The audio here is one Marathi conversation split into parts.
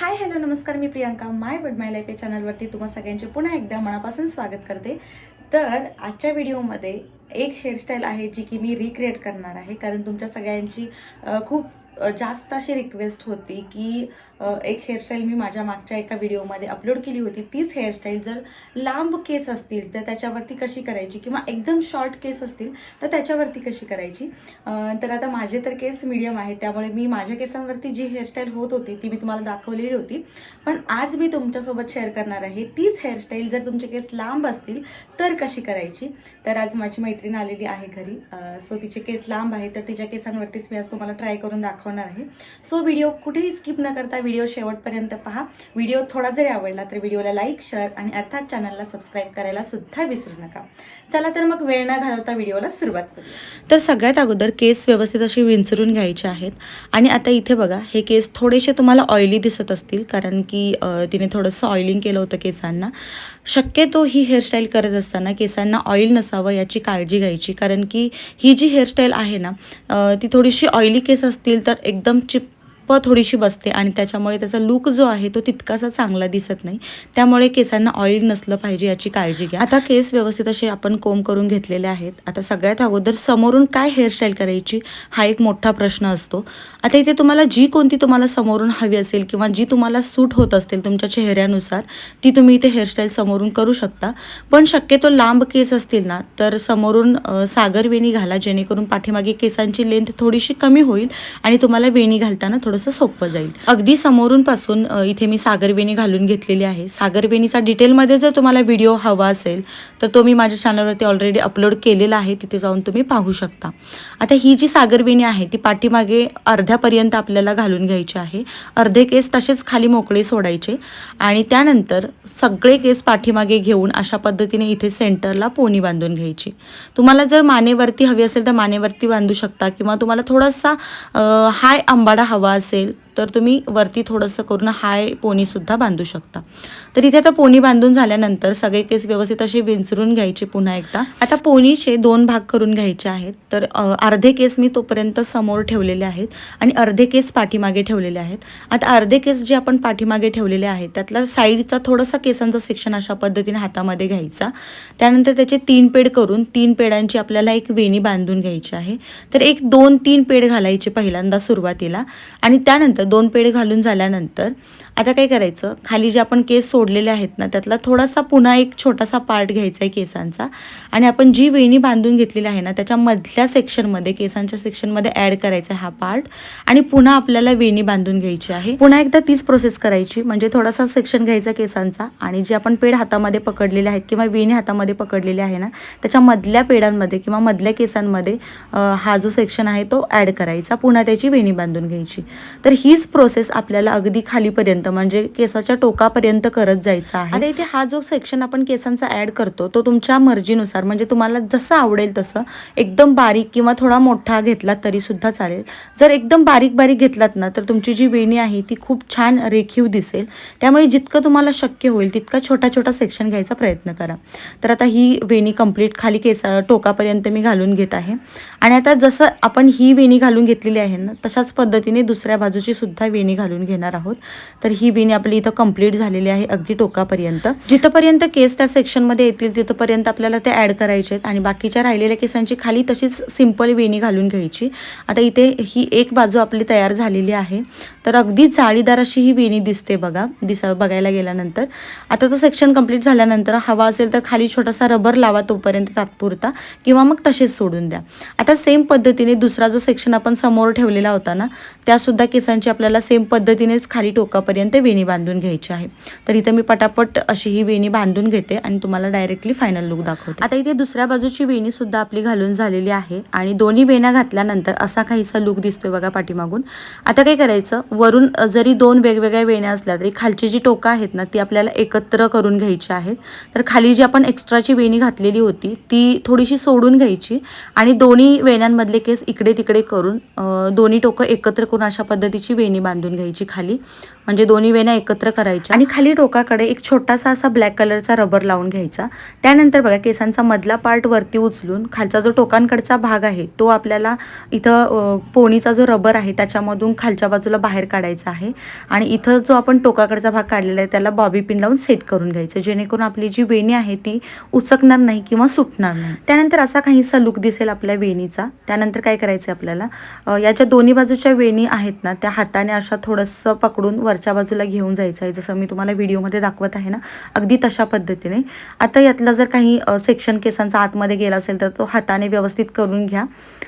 हाय हॅलो नमस्कार मी प्रियांका. माय वड माय लाईफ या चॅनलवरती तुम्हा सगळ्यांचे पुन्हा एकदा मनापासून स्वागत करते. तर आजच्या व्हिडिओमध्ये एक हेअरस्टाईल आहे जी की मी रिक्रिएट करणार आहे. कारण तुमच्या सगळ्यांची खूप जास्त अशी रिक्वेस्ट होती की एक हेअरस्टाईल मी माझ्या मागच्या एका व्हिडिओमध्ये अपलोड केली होती. तीच हेअरस्टाईल जर लांब केस असतील तर त्याच्यावरती कशी करायची? किंवा एकदम शॉर्ट केस असतील तर त्याच्यावरती कशी करायची? तर आता माझे तर केस मिडियम आहे त्यामुळे मी माझ्या केसांवरती जी हेअरस्टाईल होत होती ती मी तुम्हाला दाखवलेली होती. पण आज मी तुमच्यासोबत शेअर करणार आहे तीच हेअरस्टाईल जर तुमचे केस लांब असतील तर कशी करायची? तर आज माझी मैत्रीण आलेली आहे घरी. सो तिचे केस लांब आहे तर तिच्या केसांवरतीच मी आज तुम्हाला ट्राय करून दाखवणार आहे. सो व्हिडिओ कुठेही स्किप न करता व्हिडिओ शेवटपर्यंत पहा. व्हिडिओ थोडा जरी आवडला तर व्हिडिओला लाईक शेअर आणि अर्थात चॅनलला सबस्क्राईब करायला सुद्धा विसरू नका. चला तर मग वेळ न घालवता व्हिडिओला सुरुवात तर सगळ्यात अगोदर केस व्यवस्थित असे विंचरून घ्यायचे आहेत. आणि आता इथे बघा हे केस थोडेसे तुम्हाला ऑइली दिसत असतील कारण की तिने थोडंसं ऑइलिंग केलं होतं केसांना. शक्यतो ही हेअरस्टाईल करत असताना केसांना ऑइल नसावं याची काळजी घ्यायची कारण की ही जी हेअरस्टाईल आहे ना ती थोडीशी ऑइली केस असतील तर तर एकदम चिप थोडीशी बसते आणि त्याच्यामुळे त्याचा लुक जो आहे तो तितकासा चांगला दिसत नाही. त्यामुळे केसांना ऑइल नसलं पाहिजे याची काळजी घ्या. आता केस व्यवस्थित असे आपण कोंब करून घेतलेले आहेत. आता सगळ्यात अगोदर समोरून काय हेअरस्टाईल करायची हा एक मोठा प्रश्न असतो. आता इथे तुम्हाला जी कोणती तुम्हाला समोरून हवी असेल किंवा जी तुम्हाला सूट होत असतील तुमच्या चेहऱ्यानुसार ती तुम्ही इथे हेअरस्टाईल समोरून करू शकता. पण शक्यतो लांब केस असतील ना तर समोरून सागर वेणी घाला जेणेकरून पाठीमागे केसांची लेंथ थोडीशी कमी होईल आणि तुम्हाला वेणी घालताना थोडंसं सोपं जाईल. अगदी समोरून पासून इथे मी सागरवेणी घालून घेतलेली आहे. सागरवेणीचा डिटेलमध्ये जर तुम्हाला व्हिडिओ हवा असेल तर तो मी माझ्या चॅनलवरती ऑलरेडी अपलोड केलेला आहे. तिथे जाऊन तुम्ही पाहू शकता. आता ही जी सागरवेणी आहे ती पाठीमागे अर्ध्यापर्यंत आपल्याला घालून घ्यायची आहे. अर्धे केस तसेच खाली मोकळे सोडायचे. आणि त्यानंतर सगळे केस पाठीमागे घेऊन अशा पद्धतीने इथे सेंटरला पोनी बांधून घ्यायची. तुम्हाला जर मानेवरती हवी असेल तर मानेवरती बांधू शकता. किंवा तुम्हाला थोडासा हाय आंबाडा हवा असेल cárcel तर तुम्ही वरती थोडंसं करून हाय पोनीसुद्धा बांधू शकता. तर इथे आता पोनी बांधून झाल्यानंतर सगळे केस व्यवस्थित असे विंचरून घ्यायचे पुन्हा एकदा. आता पोनीचे दोन भाग करून घ्यायचे आहेत. तर अर्धे केस मी तोपर्यंत समोर ठेवलेले आहेत आणि अर्धे केस पाठीमागे ठेवलेले आहेत. आता अर्धे केस जे आपण पाठीमागे ठेवलेले आहेत त्यातला साईडचा थोडासा केसांचा सेक्शन अशा पद्धतीने हातामध्ये घ्यायचा. त्यानंतर त्याचे तीन पेड करून तीन पेडांची आपल्याला एक वेणी बांधून घ्यायची आहे. तर एक दोन तीन पेड घालायचे पहिल्यांदा सुरुवातीला आणि त्यानंतर दोन पेड घालून झाल्यानंतर आता काय करायचं? खाली जे आपण केस सोडलेले आहेत ना त्यातला थोडासा पुन्हा एक छोटासा पार्ट घ्यायचा आहे केसांचा. आणि आपण जी वेणी बांधून घेतलेली आहे ना त्याच्या मधल्या सेक्शनमध्ये केसांच्या सेक्शनमध्ये ॲड करायचा हा पार्ट आणि पुन्हा आपल्याला वेणी बांधून घ्यायची आहे. पुन्हा एकदा तीच प्रोसेस करायची. म्हणजे थोडासा सेक्शन घ्यायचा केसांचा. आणि जे आपण पेड हातामध्ये पकडलेले आहेत किंवा वेणी हातामध्ये पकडलेले आहे ना त्याच्या मधल्या पेडांमध्ये किंवा मधल्या केसांमध्ये हा जो सेक्शन आहे तो ॲड करायचा. पुन्हा त्याची वेणी बांधून घ्यायची. तर ही हीच प्रोसेस आपल्याला अगदी खालीपर्यंत म्हणजे केसाच्या टोकापर्यंत करत जायचं आहे. आता इथे हा जो सेक्शन आपण केसांचा ॲड करतो तो तुमच्या मर्जीनुसार म्हणजे तुम्हाला जसं आवडेल तसं एकदम बारीक किंवा थोडा मोठा घेतला तरी सुद्धा चालेल. जर एकदम बारीक बारीक घेतलात ना तर तुमची जी वेणी आहे ती खूप छान रेखीव दिसेल. त्यामुळे जितकं तुम्हाला शक्य होईल तितका छोटा छोटा सेक्शन घ्यायचा प्रयत्न करा. तर आता ही वेणी कंप्लीट खाली केसा टोकापर्यंत मी घालून घेत आहे. आणि आता जसं आपण ही वेणी घालून घेतलेली आहे ना तशाच पद्धतीने दुसऱ्या बाजूची सुद्धा वेणी घालून घेणार आहोत. तर ही वेणी आपली इथं कंप्लीट झालेली आहे अगदी टोकापर्यंत. जिथपर्यंत केस त्या सेक्शनमध्ये येतील तिथपर्यंत आपल्याला ते ॲड करायचे आहेत. आणि बाकीच्या राहिलेल्या केसांची खाली तशीच सिंपल वेणी घालून घ्यायची. आता इथे ही एक बाजू आपली तयार झालेली आहे. तर अगदी जाळीदार अशी ही वेणी दिसते बघा दिसा बघायला गेल्यानंतर. आता तो सेक्शन कंप्लीट झाल्यानंतर हवा असेल तर खाली छोटासा रबर लावा तोपर्यंत तात्पुरता. किंवा मग तसेच सोडून द्या. आता सेम पद्धतीने दुसरा जो सेक्शन आपण समोर ठेवलेला होता ना त्यासुद्धा केसांची आपल्याला सेम पद्धतीनेच खाली टोकापर्यंत वेणी बांधून घ्यायची आहे. तर इथं मी पटापट अशी ही वेणी बांधून घेते आणि तुम्हाला डायरेक्टली फायनल लुक दाखवते. आता इथे दुसऱ्या बाजूची वेणी सुद्धा आपली घालून झालेली आहे आणि दोन्ही वेण्या घातल्यानंतर असा काहीसा लुक दिसतोय बघा पाठीमागून. आता काय करायचं? वरून जरी दोन वेगवेगळ्या वेण्या असल्या तरी खालची जी टोकं आहेत ना ती आपल्याला एकत्र करून घ्यायची आहेत. तर खाली जी आपण एक्स्ट्राची वेणी घातलेली होती ती थोडीशी सोडून घ्यायची आणि दोन्ही वेण्यांमधले केस इकडे तिकडे करून दोन्ही टोकं एकत्र करून अशा पद्धतीची वेणी बांधून घ्यायची खाली. म्हणजे दोन्ही वेण्या एकत्र करायच्या. आणि खाली टोकाकडे एक छोटासा असा ब्लॅक कलरचा रबर लावून घ्यायचा. त्यानंतर बघा केसांचा मधला पार्ट वरती उचलून खालचा जो टोकांकडचा भाग आहे तो आपल्याला इथं पोणीचा जो रबर आहे त्याच्यामधून खालच्या बाजूला बाहेर काढायचा आहे. आणि इथं जो आपण टोकाकडचा भाग काढलेला आहे त्याला बॉबी पिन लावून सेट करून घ्यायचं. जेणेकरून आपली जी वेणी आहे ती उचकणार नाही किंवा सुटणार नाही. त्यानंतर असा काहीसा लुक दिसेल आपल्या वेणीचा. त्यानंतर काय करायचं आपल्याला? याच्या दोन्ही बाजूच्या वेणी आहेत ना त्या हात हाताने अशा थोडंसं पकडून वरच्या बाजूला घेऊन जायचं आहे. जसं मी तुम्हाला व्हिडिओमध्ये दाखवत आहे ना अगदी तशा पद्धतीने. आता यातला जर काही सेक्शन केसांचा आतमध्ये गेला असेल तर तो हाताने व्यवस्थित करून घ्या.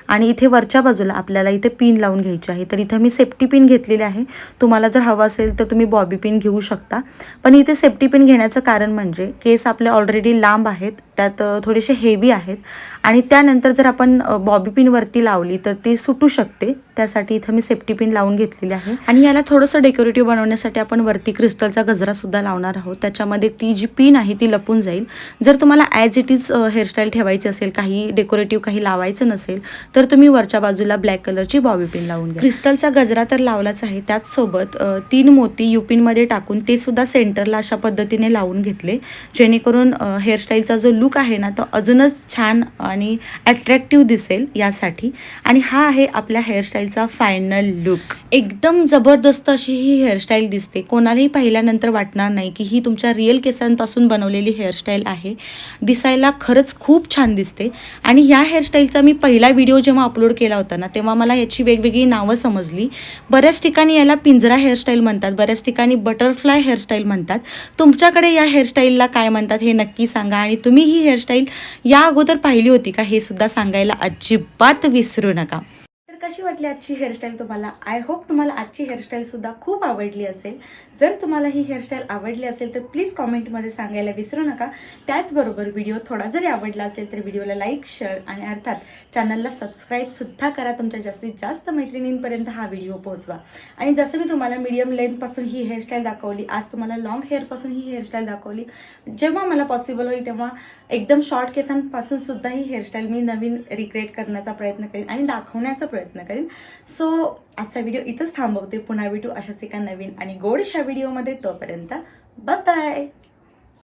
आणि इथे वरच्या बाजूला आपल्याला इथे पिन लावून घ्यायची आहे. तर इथं मी सेफ्टी पिन घेतलेली आहे. तुम्हाला जर हवं असेल तर तुम्ही बॉबी पिन घेऊ शकता. पण इथे सेफ्टी पिन घेण्याचं कारण म्हणजे केस आपले ऑलरेडी लांब आहेत त्यात थोडेसे हेवी आहेत. आणि त्यानंतर जर आपण बॉबी पिनवरती लावली तर ती सुटू शकते. त्यासाठी इथं मी सेफ्टी पिन लावून घेतलेली आहे. आणि याला थोडंसं डेकोरेटिव्ह बनवण्यासाठी आपण वरती क्रिस्टलचा गजरा सुद्धा लावणार आहोत. त्याच्यामध्ये ती जी पिन आहे ती लपून जाईल. जर तुम्हाला ॲज इट इज हेअरस्टाईल ठेवायची असेल काही डेकोरेटिव्ह काही लावायचं नसेल तर तुम्ही वरच्या बाजूला ब्लॅक कलरची बॉबी पिन लावून घ्या. क्रिस्टलचा गजरा तर लावलाच आहे. त्याचसोबत तीन मोती युपिनमध्ये टाकून ते सुद्धा सेंटरला अशा पद्धतीने लावून घेतले. जेणेकरून हेअरस्टाईलचा जो लुक आहे ना तो अजूनच छान आणि अट्रॅक्टिव्ह दिसेल यासाठी. आणि हा आहे आपल्या हेअरस्टाईलचा फायनल लुक एकदम जबरदस्त अशी ही हेअरस्टाईल दिसते. कोणालाही पाहिल्यानंतर वाटणार नाही की ही तुमच्या रिअल केसांपासून बनवलेली हेअरस्टाईल आहे. दिसायला खरंच खूप छान दिसते. आणि ह्या हेअरस्टाईलचा मी पहिला व्हिडिओ जेव्हा अपलोड केला होता ना तेव्हा मला याची वेगवेगळी नावं समजली. बऱ्याच ठिकाणी याला पिंजरा हेअरस्टाईल म्हणतात बऱ्याच ठिकाणी बटरफ्लाय हेअरस्टाईल म्हणतात. तुमच्याकडे या हेअरस्टाईलला काय म्हणतात हे नक्की सांगा आणि तुम्ही ही हेअरस्टाईल या अगोदर पाहिली होती का हे सुद्धा सांगायला अजिबात विसरू नका. कशी वाटली आजची हेअरस्टाईल तुम्हाला? आय होप तुम्हाला आजची हेअरस्टाईलसुद्धा खूप आवडली असेल. जर तुम्हाला ही हेअरस्टाईल आवडली असेल तर प्लीज कॉमेंटमध्ये सांगायला विसरू नका. त्याचबरोबर व्हिडिओ थोडा जरी आवडला असेल तर व्हिडिओला लाईक शेअर आणि अर्थात चॅनलला सबस्क्राईबसुद्धा करा. तुमच्या जास्तीत जास्त मैत्रिणींपर्यंत हा व्हिडिओ पोहोचवा. आणि जसं मी तुम्हाला मीडियम लेंथपासून ही हेअरस्टाईल दाखवली आज तुम्हाला लॉंग हेअरपासून ही हेअरस्टाईल दाखवली जेव्हा मला पॉसिबल होईल तेव्हा एकदम शॉर्ट केसांपासून सुद्धा ही हेअरस्टाईल मी नवीन रिक्रिएट करण्याचा प्रयत्न करेन आणि दाखवण्याचा प्रयत्न प्रयत्न करेन. सो आजचा व्हिडिओ इथंच थांबवते. पुन्हा भेटू अशाच एका नवीन आणि गोडशा व्हिडिओमध्ये तोपर्यंत बाय